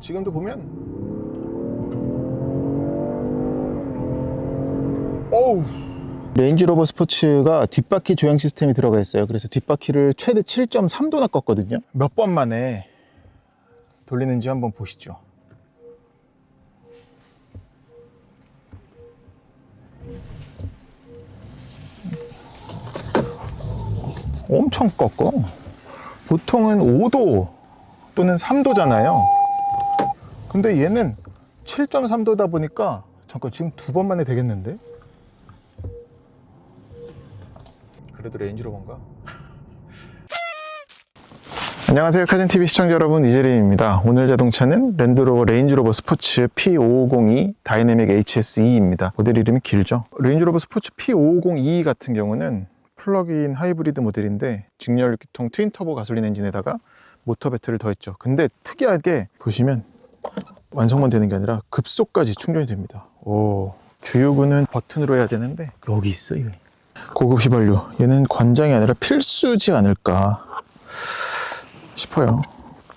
지금도 보면. 어우. 레인지로버 스포츠가 뒷바퀴 조향 시스템이 들어가 있어요. 그래서 뒷바퀴를 최대 7.3도나 껐거든요. 몇 번 만에 돌리는지 한번 보시죠. 엄청 꺾어. 보통은 5도 또는 3도잖아요 근데 얘는 7.3도다 보니까 잠깐 지금 두 번 만에 되겠는데? 그래도 레인지로버인가? 안녕하세요 카진TV 시청자 여러분. 이재림입니다. 오늘 자동차는 랜드로버 레인지로버 스포츠 P5502 다이내믹 HSE입니다. 모델 이름이 길죠? 레인지로버 스포츠 P5502 같은 경우는 플러그인 하이브리드 모델인데 직렬기통 트윈터보 가솔린 엔진에다가 모터 배터리를 더했죠. 근데 특이하게 보시면 완성만 되는 게 아니라 급속까지 충전이 됩니다. 오 주유구는 버튼으로 해야 되는데 여기 있어 이게. 고급 휘발유. 얘는 관장이 아니라 필수지 않을까 싶어요.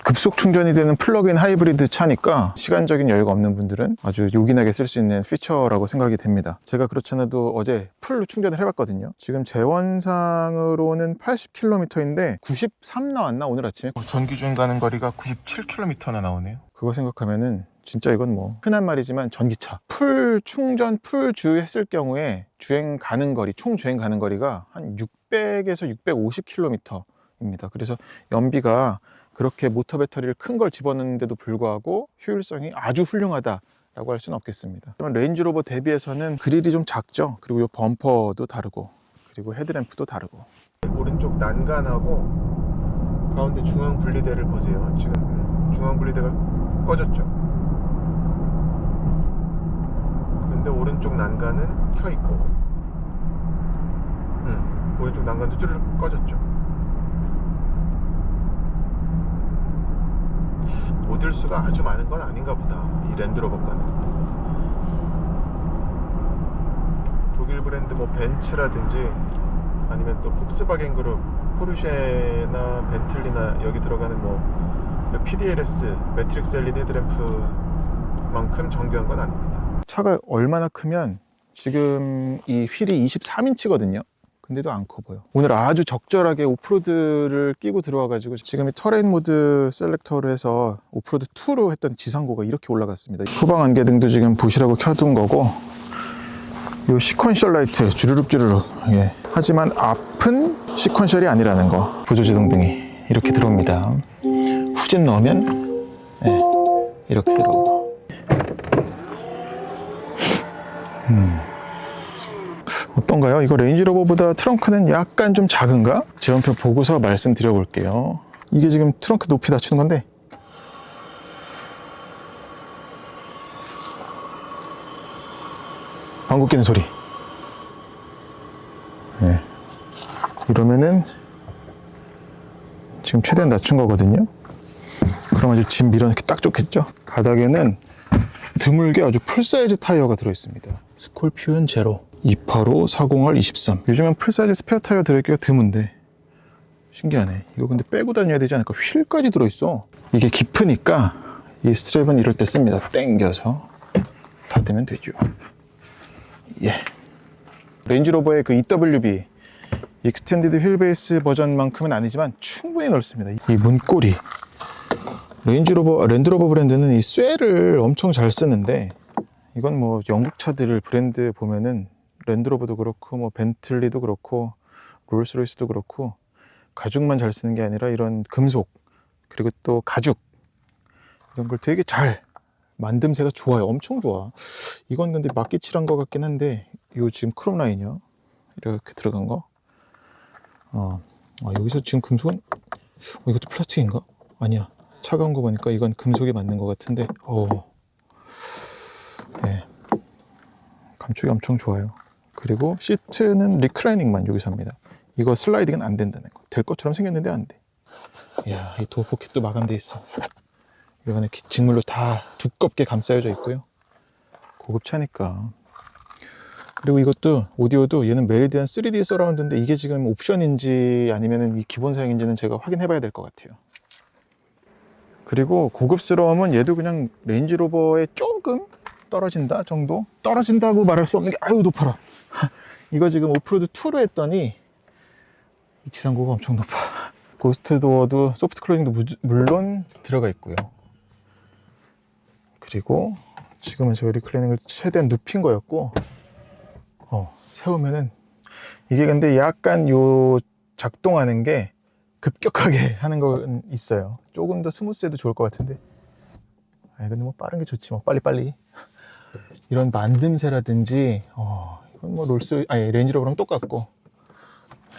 급속 충전이 되는 플러그인 하이브리드 차니까 시간적인 여유가 없는 분들은 아주 요긴하게 쓸 수 있는 피처라고 생각이 됩니다. 제가 그렇지 않아도 어제 풀로 충전을 해봤거든요. 지금 재원상으로는 80km인데 93 나왔나? 오늘 아침에? 전기 주행 가는 거리가 97km나 나오네요 그거 생각하면은 진짜 이건 뭐 흔한 말이지만 전기차 풀 충전 풀 주유했을 경우에 주행 가는 거리 총 주행 가는 거리가 한 600에서 650km입니다 그래서 연비가 그렇게 모터 배터리를 큰 걸 집어넣는데도 불구하고 효율성이 아주 훌륭하다 라고 할 수는 없겠습니다. 레인지로버 대비해서는 그릴이 좀 작죠. 그리고 이 범퍼도 다르고 그리고 헤드램프도 다르고 오른쪽 난간하고 가운데 중앙 분리대를 보세요. 지금 음, 중앙 분리대가 꺼졌죠. 근데 오른쪽 난간은 켜 있고, 음, 오른쪽 난간도 쭈르륵 꺼졌죠. 모델 수가 아주 많은 건 아닌가 보다 이 랜드로버 거는 독일 브랜드 뭐 벤츠라든지 아니면 또 폭스바겐 그룹 포르쉐나 벤틀리나 여기 들어가는 뭐그 PDLS 매트릭스 LED 헤드램프만큼 정교한 건 아닙니다 차가 얼마나 크면 지금 이 휠이 23인치거든요 근데도 안 커 보여. 오늘 아주 적절하게 오프로드를 끼고 들어와 가지고 지금 이 터레인 모드 셀렉터로 해서 오프로드 2로 했던 지상고가 이렇게 올라갔습니다. 후방 안개등도 지금 보시라고 켜둔 거고 요 시퀀셜 라이트 주르륵 주르륵 예. 하지만 앞은 시퀀셜이 아니라는 거 보조제동등이 이렇게 들어옵니다. 후진 넣으면 예. 이렇게 들어오고 어떤가요? 이거 레인지로버보다 트렁크는 약간 좀 작은가? 제원표 보고서 말씀드려 볼게요. 이게 지금 트렁크 높이 낮추는 건데 방구 끼는 소리. 네. 이러면은 지금 최대한 낮춘 거거든요. 그럼 아주 짐 밀어넣기 딱 좋겠죠? 바닥에는 드물게 아주 풀사이즈 타이어가 들어있습니다. 스콜피온 제로. 285 401 23 요즘엔 풀사이즈 스페어 타이어 들어있기가 드문데. 신기하네. 이거 근데 빼고 다녀야 되지 않을까? 휠까지 들어있어. 이게 깊으니까 이 스트랩은 이럴 때 씁니다. 땡겨서 닫으면 되죠. 예. 레인지로버의 그 EWB 익스텐디드 휠베이스 버전만큼은 아니지만 충분히 넓습니다. 이 문고리 레인지로버 랜드로버 브랜드는 이 쇠를 엄청 잘 쓰는데 이건 뭐 영국 차들 브랜드 보면은 랜드로버도 그렇고 뭐 벤틀리도 그렇고 롤스로이스도 그렇고 가죽만 잘 쓰는 게 아니라 이런 금속 그리고 또 가죽 이런 걸 되게 잘 만듦새가 좋아요. 엄청 좋아. 이건 근데 막기 칠한 것 같긴 한데 이 지금 크롬 라인이요. 이렇게 들어간 거. 어, 아, 여기서 지금 금속은 어, 이것도 플라스틱인가? 아니야 차가운 거 보니까 이건 금속이 맞는 것 같은데 어 네. 감촉이 엄청 좋아요. 그리고 시트는 리클라이닝만 여기서 합니다. 이거 슬라이딩은 안 된다는 거. 될 것처럼 생겼는데 안 돼. 이야, 이 도어 포켓도 마감돼 있어. 이거는 기- 직물로 다 두껍게 감싸여져 있고요. 고급차니까. 그리고 이것도 오디오도 얘는 메리디안 3D 서라운드인데 이게 지금 옵션인지 아니면 이 기본 사양인지는 제가 확인해 봐야 될 것 같아요. 그리고 고급스러움은 얘도 그냥 레인지로버에 조금 떨어진다 정도? 떨어진다고 말할 수 없는 게 아유 높아라. 이거 지금 오프로드 2로 했더니 이 지상고가 엄청 높아. 고스트 도어도 소프트 클로징도 무- 물론 들어가 있고요. 그리고 지금은 저 리클레이닝을 최대한 눕힌 거였고 어, 세우면은 이게 근데 약간 요 작동하는 게 급격하게 하는 건 있어요. 조금 더 스무스해도 좋을 것 같은데. 아니 근데 뭐 빠른 게 좋지 뭐 빨리 빨리. 이런 만듦새라든지 어, 이건 뭐 롤스 아니 레인지로버랑 똑같고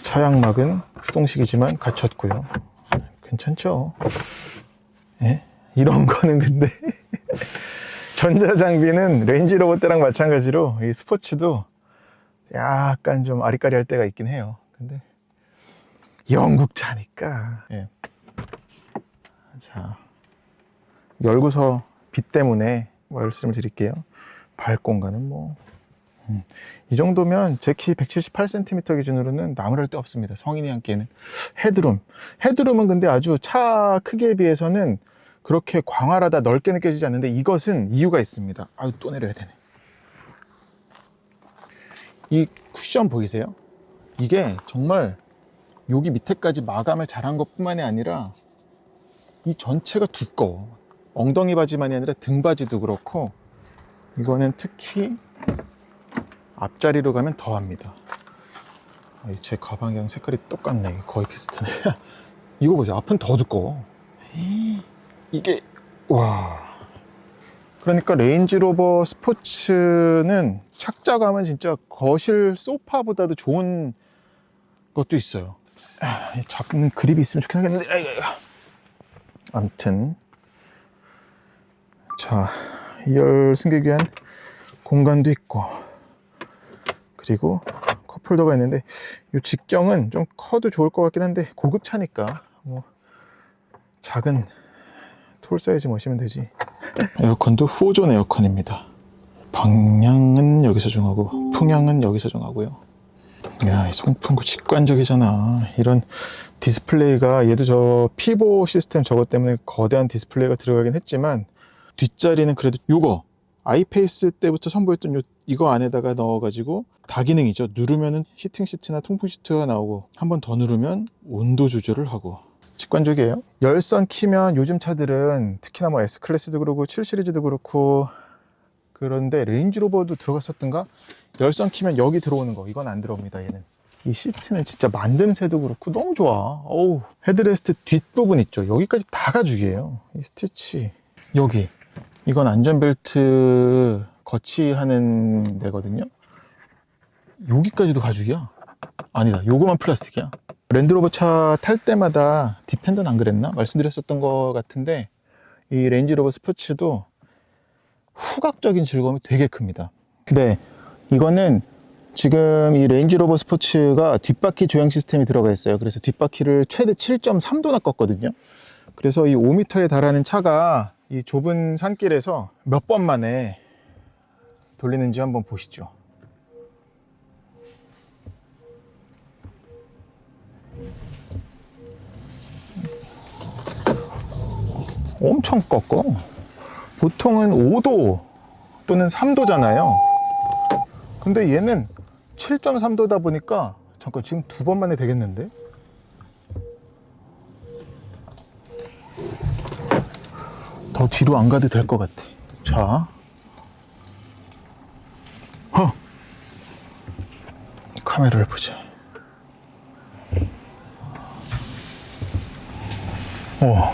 차양막은 수동식이지만 갖췄고요. 괜찮죠? 예? 이런 거는 근데 전자장비는 레인지로버 때랑 마찬가지로 이 스포츠도 약간 좀 아리까리할 때가 있긴 해요. 근데 영국 차니까. 예. 자 열구서 빛 때문에 말씀을 드릴게요. 발 공간은 뭐. 음, 이 정도면 제 키 178cm 기준으로는 나무랄 데 없습니다. 성인이 함께는 헤드룸. 헤드룸은 근데 아주 차 크기에 비해서는 그렇게 광활하다 넓게 느껴지지 않는데 이것은 이유가 있습니다. 아유 또 내려야 되네. 이 쿠션 보이세요? 이게 정말 여기 밑에까지 마감을 잘한 것뿐만이 아니라 이 전체가 두꺼워. 엉덩이 바지만이 아니라 등 바지도 그렇고 이거는 특히 앞자리로 가면 더합니다. 아, 이제 가방이랑 색깔이 똑같네. 거의 비슷하네. 이거 보세요. 앞은 더 두꺼워. 이게 와. 그러니까 레인지로버 스포츠는 착자감은 진짜 거실 소파보다도 좋은 것도 있어요. 아, 이 잡는 그립이 있으면 좋긴 하겠는데. 아무튼. 자 2열 승객 위한 공간도 있고 그리고 컵홀더가 있는데 이 직경은 좀 커도 좋을 것 같긴 한데 고급차니까 뭐 작은 톨 사이즈 모시면 되지. 에어컨도 후존 에어컨입니다. 방향은 여기서 정하고 풍향은 여기서 정하고요 야, 이 송풍구 직관적이잖아. 이런 디스플레이가 얘도 저 피보 시스템 저것 때문에 거대한 디스플레이가 들어가긴 했지만 뒷자리는 그래도 요거 아이페이스 때부터 선보였던 요 이거 안에다가 넣어가지고 다기능이죠. 누르면은 히팅 시트나 통풍 시트가 나오고 한 번 더 누르면 온도 조절을 하고 직관적이에요. 열선 키면 요즘 차들은 특히나 뭐 S 클래스도 그렇고 7 시리즈도 그렇고 그런데 레인지로버도 들어갔었던가? 열선 키면 여기 들어오는 거. 이건 안 들어옵니다 얘는. 이 시트는 진짜 만듦새도 그렇고 너무 좋아. 어우 헤드레스트 뒷부분 있죠? 여기까지 다 가죽이에요. 이 스티치. 여기. 이건 안전벨트 거치하는 데거든요. 여기까지도 가죽이야? 아니다. 요거만 플라스틱이야. 랜드로버 차 탈 때마다 디펜더는 안 그랬나? 말씀드렸었던 것 같은데 이 렌지로버 스포츠도 후각적인 즐거움이 되게 큽니다. 네, 이거는 지금 이 레인지로버 스포츠가 뒷바퀴 조향 시스템이 들어가 있어요. 그래서 뒷바퀴를 최대 7.3도나 껐거든요. 그래서 이 5m에 달하는 차가 이 좁은 산길에서 몇 번 만에 돌리는지 한번 보시죠. 엄청 꺾어. 보통은 5도 또는 3도잖아요. 근데 얘는 7.3도다 보니까 잠깐 지금 두 번 만에 되겠는데? 더 뒤로 안 가도 될 것 같아. 자. 허. 카메라를 보자. 어.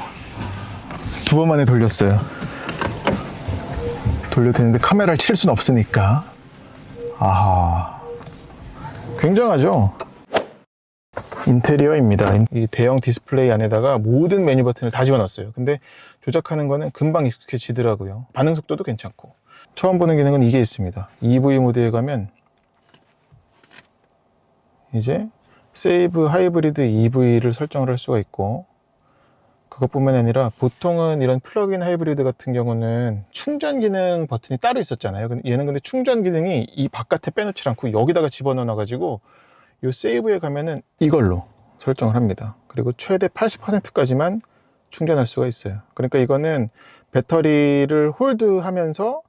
두번 만에 돌렸어요. 돌려도 되는데 카메라를 칠 수는 없으니까. 아하. 굉장하죠? 인테리어입니다. 이 대형 디스플레이 안에다가 모든 메뉴 버튼을 다 집어넣었어요. 근데 조작하는 거는 금방 익숙해지더라고요. 반응 속도도 괜찮고. 처음 보는 기능은 이게 있습니다. EV 모드에 가면 이제 세이브 하이브리드 EV를 설정을 할 수가 있고 그것뿐만 아니라 보통은 이런 플러그인 하이브리드 같은 경우는 충전 기능 버튼이 따로 있었잖아요. 얘는 근데 충전 기능이 이 바깥에 빼놓지 않고 여기다가 집어넣어 가지고 이 세이브에 가면은 이걸로 설정을 합니다. 그리고 최대 80%까지만 충전할 수가 있어요. 그러니까 이거는 배터리를 홀드하면서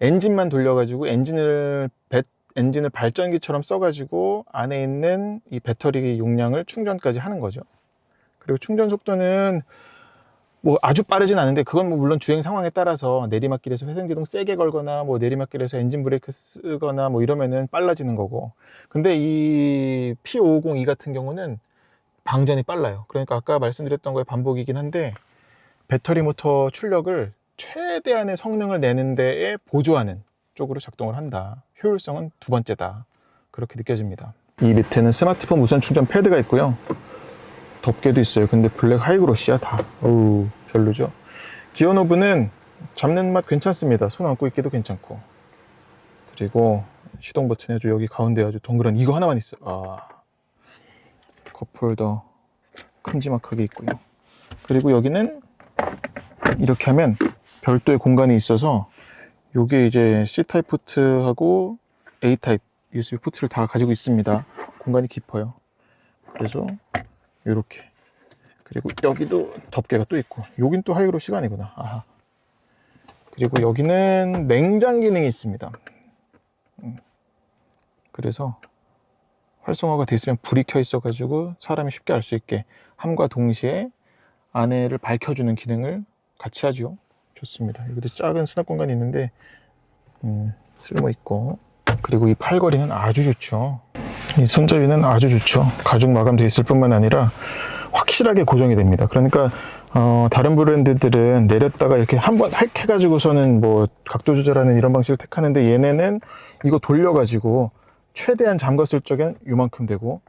엔진만 돌려가지고 엔진을 배, 엔진을 발전기처럼 써가지고 안에 있는 이 배터리 용량을 충전까지 하는 거죠. 그리고 충전 속도는 뭐 아주 빠르진 않은데 그건 뭐 물론 주행 상황에 따라서 내리막길에서 회생 제동 세게 걸거나 뭐 내리막길에서 엔진 브레이크 쓰거나 뭐 이러면은 빨라지는 거고. 근데 이 P550E 같은 경우는 방전이 빨라요. 그러니까 아까 말씀드렸던 거에 반복이긴 한데 배터리 모터 출력을 최대한의 성능을 내는 데에 보조하는 쪽으로 작동을 한다. 효율성은 두 번째다. 그렇게 느껴집니다. 이 밑에는 스마트폰 무선 충전 패드가 있고요 덮개도 있어요. 근데 블랙 하이그로시야 다. 어우 별로죠. 기어 노브는 잡는 맛 괜찮습니다. 손 얹고 있기도 괜찮고. 그리고 시동 버튼이 아주 여기 가운데 아주 동그란 이거 하나만 있어요. 아 컵홀더 큼지막하게 있고요. 그리고 여기는 이렇게 하면 별도의 공간이 있어서 요게 이제 C 타입 포트하고 A 타입 USB 포트를 다 가지고 있습니다. 공간이 깊어요. 그래서 이렇게. 그리고 여기도 덮개가 또 있고. 여긴 또 하이그로시가 아니구나. 아하. 그리고 여기는 냉장 기능이 있습니다. 음. 그래서 활성화가 돼 있으면 불이 켜 있어 가지고 사람이 쉽게 알 수 있게 함과 동시에 안에를 밝혀주는 기능을 같이 하죠. 좋습니다. 여기도 작은 수납 공간이 있는데 음, 쓸모 있고. 그리고 이 팔걸이는 아주 좋죠 이 손잡이는 아주 좋죠. 가죽 마감돼 있을 뿐만 아니라 확실하게 고정이 됩니다. 그러니까 어, 다른 브랜드들은 내렸다가 이렇게 한번 획 해가지고서는 뭐 각도 조절하는 이런 방식을 택하는데 얘네는 이거 돌려가지고 최대한 잠갔을 적엔 요만큼 되고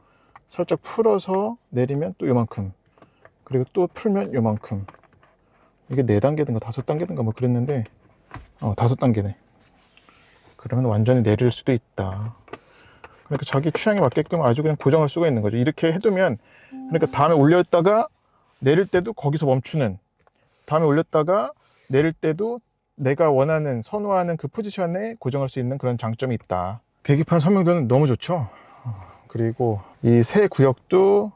살짝 풀어서 내리면 또 요만큼 그리고 또 풀면 요만큼 이게 네 단계든가 다섯 단계든가 뭐 그랬는데 어 다섯 단계네 그러면 완전히 내릴 수도 있다 그러니까 자기 취향에 맞게끔 아주 그냥 고정할 수가 있는 거죠. 이렇게 해두면 그러니까 다음에 올렸다가 내릴 때도 거기서 멈추는 다음에 올렸다가 내릴 때도 내가 원하는 선호하는 그 포지션에 고정할 수 있는 그런 장점이 있다. 계기판 설명도는 너무 좋죠. 그리고 이 새 구역도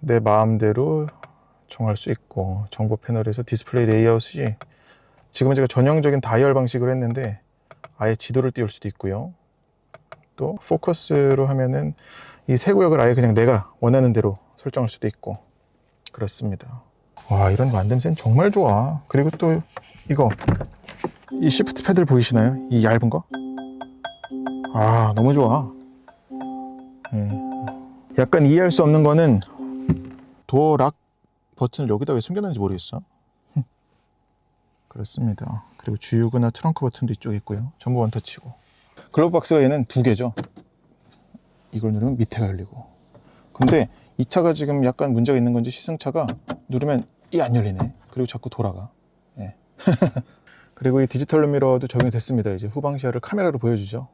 내 마음대로 정할 수 있고 정보 패널에서 디스플레이 레이아웃이 지금 은 제가 전형적인 다이얼 방식으로 했는데 아예 지도를 띄울 수도 있고요. 또 포커스로 하면은 이 세 구역을 아예 그냥 내가 원하는 대로 설정할 수도 있고 그렇습니다. 와 이런 만듦새는 정말 좋아. 그리고 또 이거 이 시프트 패들 보이시나요? 이 얇은 거? 아 너무 좋아. 예. 약간 이해할 수 없는 거는 도어 락 버튼을 여기다 왜 숨겨놨는지 모르겠어. 그렇습니다. 그리고 주유구나 트렁크 버튼도 이쪽에 있고요. 전부 원터치고. 글로브 박스가 얘는 두 개죠. 이걸 누르면 밑에가 열리고. 근데 이 차가 지금 약간 문제가 있는 건지 시승차가 누르면 이 안 열리네. 그리고 자꾸 돌아가. 예. 그리고 이 디지털 미러도 적용이 됐습니다. 이제 후방 시야를 카메라로 보여주죠.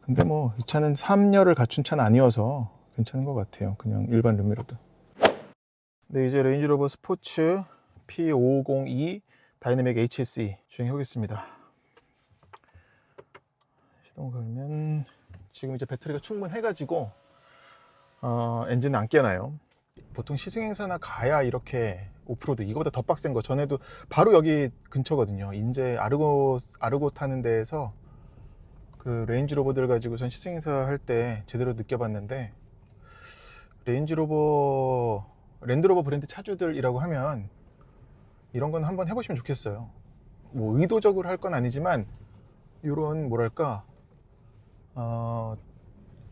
근데 뭐 이 차는 3열을 갖춘 차는 아니어서 괜찮은 것 같아요. 그냥 일반 룸미러도. 네, 이제 레인지로버 스포츠 P502 다이내믹 HSE 주행해 보겠습니다. 시동 걸면 지금 이제 배터리가 충분해가지고 어, 엔진은 안 깨나요. 보통 시승행사나 가야 이렇게 오프로드 이거보다 더 빡센 거 전에도 바로 여기 근처거든요. 인제 아르고 아르고 타는 데에서 그 레인지 로버들 가지고선 시승행사 할 때 제대로 느껴봤는데 레인지 로버 랜드로버 브랜드 차주들이라고 하면 이런 건 한번 해보시면 좋겠어요. 뭐 의도적으로 할 건 아니지만 이런 뭐랄까 어,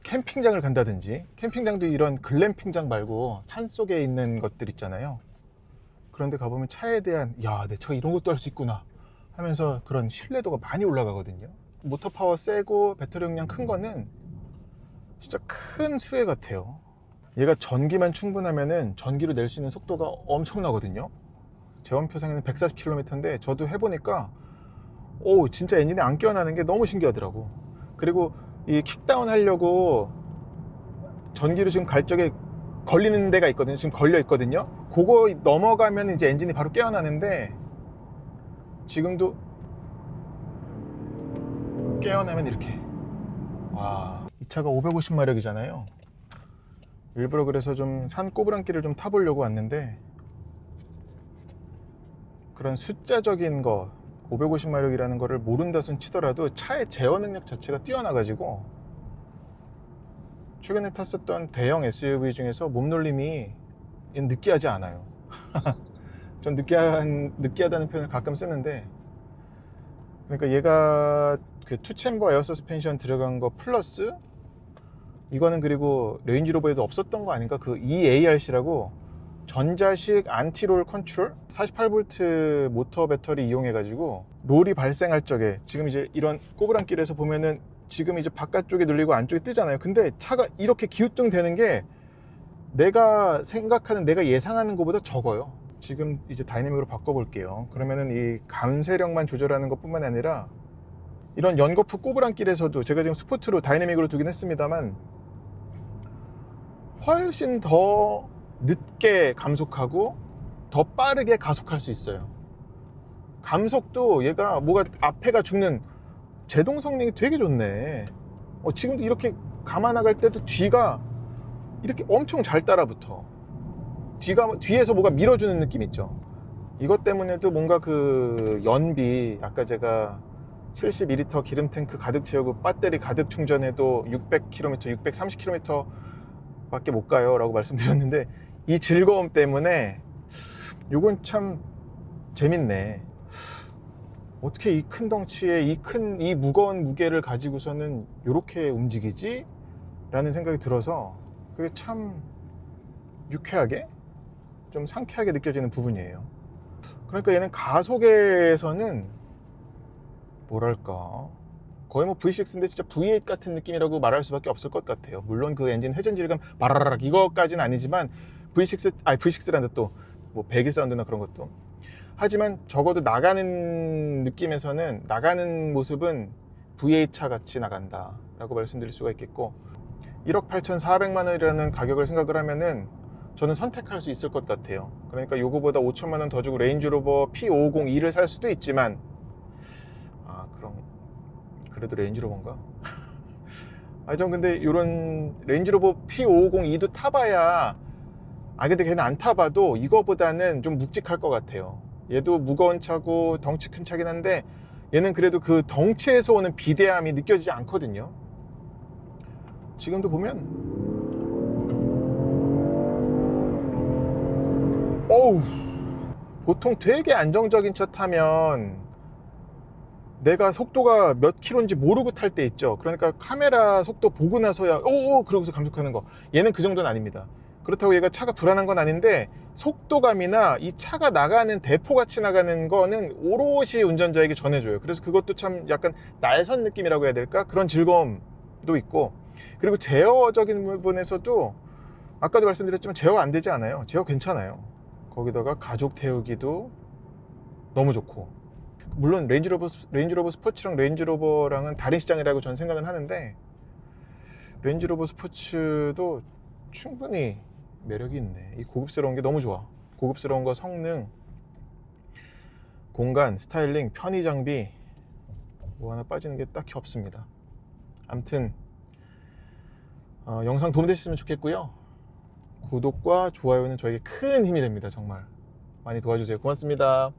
캠핑장을 간다든지 캠핑장도 이런 글램핑장 말고 산 속에 있는 것들 있잖아요. 그런데 가보면 차에 대한 야 내 차가 이런 것도 할 수 있구나 하면서 그런 신뢰도가 많이 올라가거든요. 모터 파워 세고 배터리 용량 큰 거는 진짜 큰 수혜 같아요. 얘가 전기만 충분하면은 전기로 낼 수 있는 속도가 엄청나거든요. 제원표상에는 140km인데 저도 해보니까 오 진짜 엔진에 안 끼어나는 게 너무 신기하더라고. 그리고 이 킥다운 하려고 전기로 지금 갈 적에 걸리는 데가 있거든요. 지금 걸려 있거든요. 그거 넘어가면 이제 엔진이 바로 깨어나는데 지금도 깨어나면 이렇게 와, 이 차가 550마력이잖아요. 일부러 그래서 좀 산 꼬부랑길을 좀 타보려고 왔는데 그런 숫자적인 거 550마력이라는 거를 모른다 손 치더라도 차의 제어 능력 자체가 뛰어나가지고 최근에 탔었던 대형 SUV 중에서 몸놀림이 느끼하지 않아요. 전 느끼한, 느끼하다는 표현을 가끔 쓰는데 그러니까 얘가 그 투챔버 에어 서스펜션 들어간 거 플러스 이거는 그리고 레인지로버에도 없었던 거 아닌가 그 EARC라고 전자식 안티롤 컨트롤 48V 모터 배터리 이용해 가지고 롤이 발생할 적에 지금 이제 이런 꼬부랑 길에서 보면은 지금 이제 바깥쪽에 눌리고 안쪽에 뜨잖아요. 근데 차가 이렇게 기우뚱 되는 게 내가 생각하는 내가 예상하는 것보다 적어요. 지금 이제 다이내믹으로 바꿔볼게요. 그러면은 이 감쇄력만 조절하는 것 뿐만 아니라 이런 연거푸 꼬부랑길에서도 제가 지금 스포트로 다이내믹으로 두긴 했습니다만 훨씬 더 늦게 감속하고 더 빠르게 가속할 수 있어요. 감속도 얘가 뭐가 앞에가 죽는 제동 성능이 되게 좋네. 어, 지금도 이렇게 감아 나갈 때도 뒤가 이렇게 엄청 잘 따라붙어. 뒤가 뒤에서 뭐가 밀어주는 느낌 있죠? 이것 때문에도 뭔가 그 연비 아까 제가 72리터 기름 탱크 가득 채우고 배터리 가득 충전해도 600km, 630km 밖에 못 가요 라고 말씀드렸는데 이 즐거움 때문에 요건 참 재밌네. 어떻게 이 큰 덩치에 이 큰 이 무거운 무게를 가지고서는 이렇게 움직이지? 라는 생각이 들어서 그게 참 유쾌하게 좀 상쾌하게 느껴지는 부분이에요. 그러니까 얘는 가속에서는 뭐랄까 거의 뭐 V6인데 진짜 V8 같은 느낌이라고 말할 수밖에 없을 것 같아요. 물론 그 엔진 회전 질감 바라라락 이거까지는 아니지만 V6 아니 V6라는데 또뭐 배기 사운드나 그런 것도. 하지만 적어도 나가는 느낌에서는 나가는 모습은 V8 차 같이 나간다 라고 말씀드릴 수가 있겠고 1억 8,400만 원이라는 가격을 생각을 하면은 저는 선택할 수 있을 것 같아요. 그러니까 요거보다 5천만 원 더 주고 레인지로버 P502를 살 수도 있지만 그래도 레인지로버인가? 아니 전 근데 이런 레인지로버 P502도 타봐야 아 근데 걔는 안 타봐도 이거보다는 좀 묵직할 것 같아요. 얘도 무거운 차고 덩치 큰 차긴 한데 얘는 그래도 그 덩치에서 오는 비대함이 느껴지지 않거든요. 지금도 보면. 어우 보통 되게 안정적인 차 타면 내가 속도가 몇 킬로인지 모르고 탈 때 있죠. 그러니까 카메라 속도 보고 나서야 오 그러고서 감속하는 거. 얘는 그 정도는 아닙니다. 그렇다고 얘가 차가 불안한 건 아닌데 속도감이나 이 차가 나가는 대포같이 나가는 거는 오롯이 운전자에게 전해줘요. 그래서 그것도 참 약간 날선 느낌이라고 해야 될까? 그런 즐거움도 있고. 그리고 제어적인 부분에서도 아까도 말씀드렸지만 제어 안 되지 않아요. 제어 괜찮아요. 거기다가 가족 태우기도 너무 좋고 물론 레인지로버, 레인지로버 스포츠랑 레인지로버랑은 다른 시장이라고 저는 생각은 하는데 레인지로버 스포츠도 충분히 매력이 있네. 이 고급스러운 게 너무 좋아. 고급스러운 거 성능 공간 스타일링 편의 장비 뭐 하나 빠지는 게 딱히 없습니다. 암튼 어, 영상 도움 되셨으면 좋겠고요. 구독과 좋아요는 저에게 큰 힘이 됩니다 정말. 많이 도와주세요. 고맙습니다